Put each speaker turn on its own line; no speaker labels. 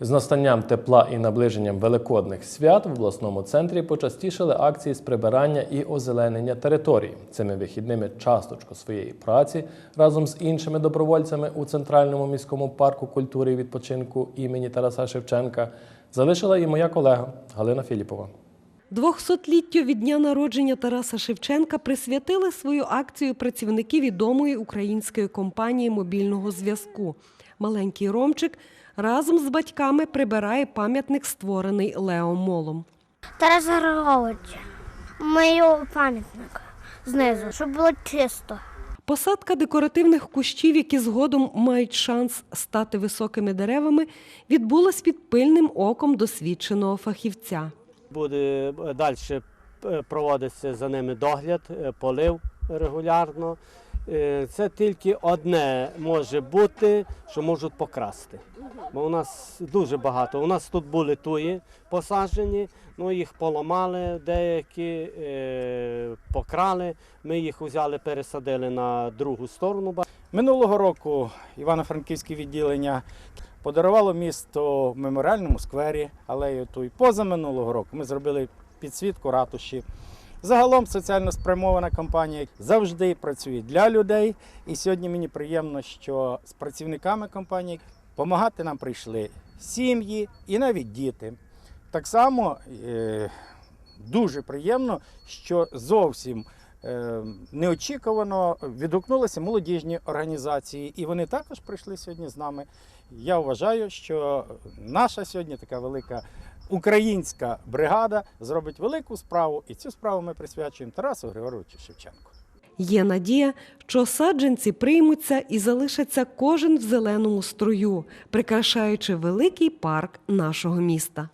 З настанням тепла і наближенням великодних свят в обласному центрі почастішали акції з прибирання і озеленення територій. Цими вихідними часточку своєї праці разом з іншими добровольцями у центральному міському парку культури і відпочинку імені Тараса Шевченка залишила і моя колега Галина Філіпова.
Двохсотліттю від дня народження Тараса Шевченка присвятили свою акцію працівники відомої української компанії мобільного зв'язку. Маленький Ромчик разом з батьками прибирає пам'ятник, створений Лео Молом.
Тарас Григорович, мою пам'ятник знизу, щоб було чисто.
Посадка декоративних кущів, які згодом мають шанс стати високими деревами, відбулась під пильним оком досвідченого фахівця.
Буде далі проводитися за ними догляд, е, полив регулярно. Е, Це тільки одне може бути, що можуть покрасти. Бо у нас дуже багато. У нас тут були туї посаджені, ну їх поламали, деякі е, покрали. Ми їх взяли, пересадили на другу сторону.
Минулого року Івано-Франківське відділення подарувало місто в меморіальному сквері алею Туй. Позаминулого року ми зробили підсвітку ратуші. Загалом соціально спрямована компанія завжди працює для людей. І сьогодні мені приємно, що з працівниками компанії допомагати нам прийшли сім'ї і навіть діти. Так само е, дуже приємно, що зовсім неочікувано відгукнулися молодіжні організації, і вони також прийшли сьогодні з нами. Я вважаю, що наша сьогодні така велика українська бригада зробить велику справу, і цю справу ми присвячуємо Тарасу Григоровичу Шевченку.
Є надія, що саджанці приймуться і залишаться кожен в зеленому строю, прикрашаючи великий парк нашого міста.